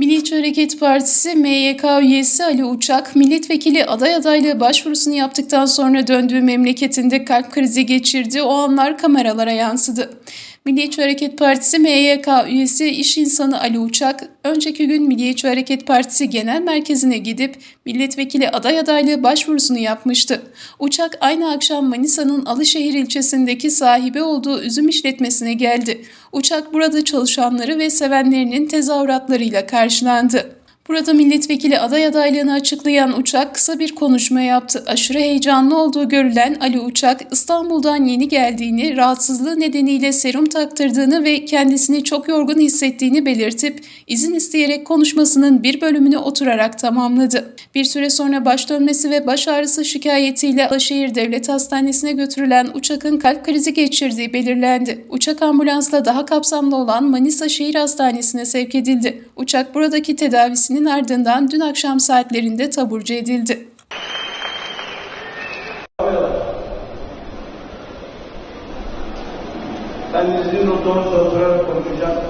Milliyetçi Hareket Partisi MYK üyesi Ali Uçak, milletvekili aday adaylığı başvurusunu yaptıktan sonra döndüğü memleketinde kalp krizi geçirdi. O anlar kameralara yansıdı. Milliyetçi Hareket Partisi MYK üyesi iş insanı Ali Uçak, önceki gün Milliyetçi Hareket Partisi Genel Merkezi'ne gidip milletvekili aday adaylığı başvurusunu yapmıştı. Uçak aynı akşam Manisa'nın Alışehir ilçesindeki sahibi olduğu üzüm işletmesine geldi. Uçak burada çalışanları ve sevenlerinin tezahüratlarıyla karşılandı. Burada milletvekili aday adaylığını açıklayan Uçak kısa bir konuşma yaptı. Aşırı heyecanlı olduğu görülen Ali Uçak, İstanbul'dan yeni geldiğini, rahatsızlığı nedeniyle serum taktırdığını ve kendisini çok yorgun hissettiğini belirtip izin isteyerek konuşmasının bir bölümünü oturarak tamamladı. Bir süre sonra baş dönmesi ve baş ağrısı şikayetiyle Alaşehir Devlet Hastanesi'ne götürülen Uçak'ın kalp krizi geçirdiği belirlendi. Uçak ambulansla daha kapsamlı olan Manisa Şehir Hastanesi'ne sevk edildi. Uçak buradaki tedavisinin ardından dün akşam saatlerinde taburcu edildi. Ben sizin notunuzu oturarak konuşacağım.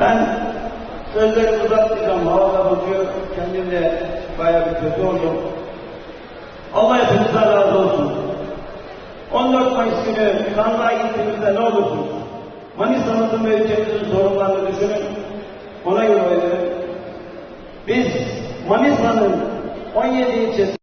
Ben sözlerimi uzatmayacağım. Hava da bakıyor. Kendim de bayağı bir kötü oldum. Allah hepinizden razı olsun. 14 Mayıs günü sandığa gittiğimizde ne olursunuz? Manisa'mızın ve ülkemizin sorunlarını düşünün. Ona göre. Biz Manisa'nın 17 ilçesi